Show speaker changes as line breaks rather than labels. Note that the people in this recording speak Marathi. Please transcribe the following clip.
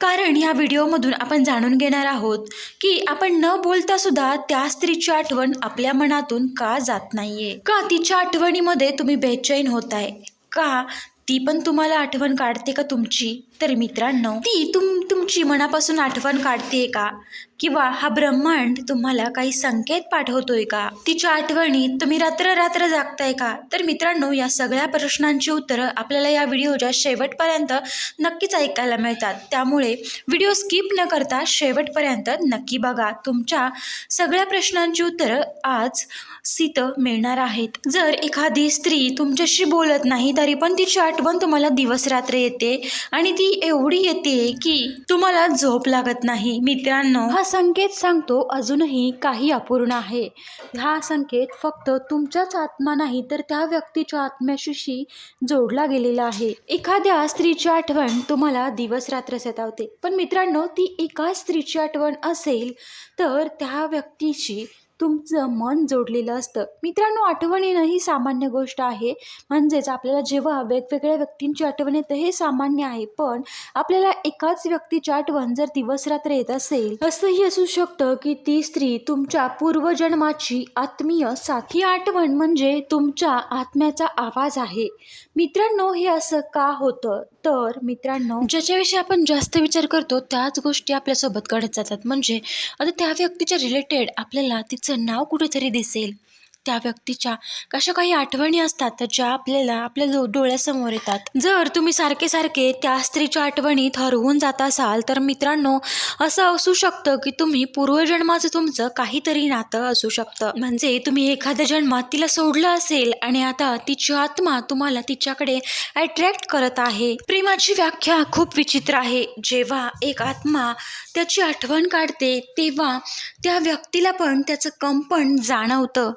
कारण या व्हिडिओमधून आपण जाणून घेणार आहोत की आपण न बोलता सुद्धा त्या स्त्रीची आठवण आपल्या मनातून का जात नाहीये? का तिच्या आठवणीमध्ये तुम्ही बेचैन होताय? का ती पण तुम्हाला आठवण काढते का तुमची? तर मित्रांनो ती तुम तुमची मनापासून आठवण काढते का? किंवा हा ब्रह्मांड तुम्हाला काही संकेत पाठवतोय का? तिच्या आठवणीत तुम्ही रात्र रात्र जागताय का? तर मित्रांनो या सगळ्या प्रश्नांची उत्तरं आपल्याला या व्हिडिओच्या शेवटपर्यंत नक्कीच ऐकायला मिळतात. त्यामुळे व्हिडिओ स्किप न करता शेवटपर्यंत नक्की बघा. तुमच्या सगळ्या प्रश्नांची उत्तरं आज सीत मिळणार आहेत. जर एखादी स्त्री तुमच्याशी बोलत नाही तरी पण तिची आठवण तुम्हाला दिवस रात्र येते आणि ती एवढी येते की तुम्हाला झोप लागत नाही. मित्रांनो हा संकेत सांगतो अजूनही काही अपूर्ण आहे. हा संकेत फक्त तुमच्याच आत्मा नाही तर त्या व्यक्तीच्या आत्म्याशी जोडला गेलेला आहे. एखाद्या स्त्रीची आठवण तुम्हाला दिवस रात्र सतावते. पण मित्रांनो ती एका स्त्रीची आठवण असेल तर त्या व्यक्तीशी तुमचं मन जोडलेलं असतं. मित्रांनो आठवण येणं ही सामान्य गोष्ट आहे. म्हणजेच आपल्याला जेव्हा वेगवेगळ्या व्यक्तींची आठवण येतं हे सामान्य आहे. पण आपल्याला एकाच व्यक्तीची आठवण जर दिवस रात्र येत असेल असंही असू शकतं की ती स्त्री तुमच्या पूर्वजन्माची आत्मीय साथी आठवण म्हणजे तुमच्या आत्म्याचा आवाज आहे. मित्रांनो हे असं का होतं? तर मित्रांनो ज्याच्याविषयी आपण जास्त विचार करतो त्याच गोष्टी आपल्यासोबत घडत जातात. म्हणजे आता त्या व्यक्तीच्या रिलेटेड आपल्याला तिचं नाव कुठंतरी दिसेल. त्या व्यक्तीच्या. कशा काही आठवणी असतात ज्या आपल्याला आपल्या डो डोळ्यासमोर येतात. जर तुम्ही सारखे सारखे त्या स्त्रीच्या आठवणीत हरवून जात असाल तर मित्रांनो असं असू शकतं की तुम्ही पूर्वजन्माचं तुमचं काहीतरी नातं असू शकतं. म्हणजे तुम्ही एखाद्या जन्मात तिला सोडलं असेल आणि आता तिची आत्मा तुम्हाला तिच्याकडे अट्रॅक्ट करत आहे. प्रेमाची व्याख्या खूप विचित्र आहे. जेव्हा एक आत्मा त्याची आठवण काढते तेव्हा त्या व्यक्तीला पण त्याचं कंपन जाणवतं.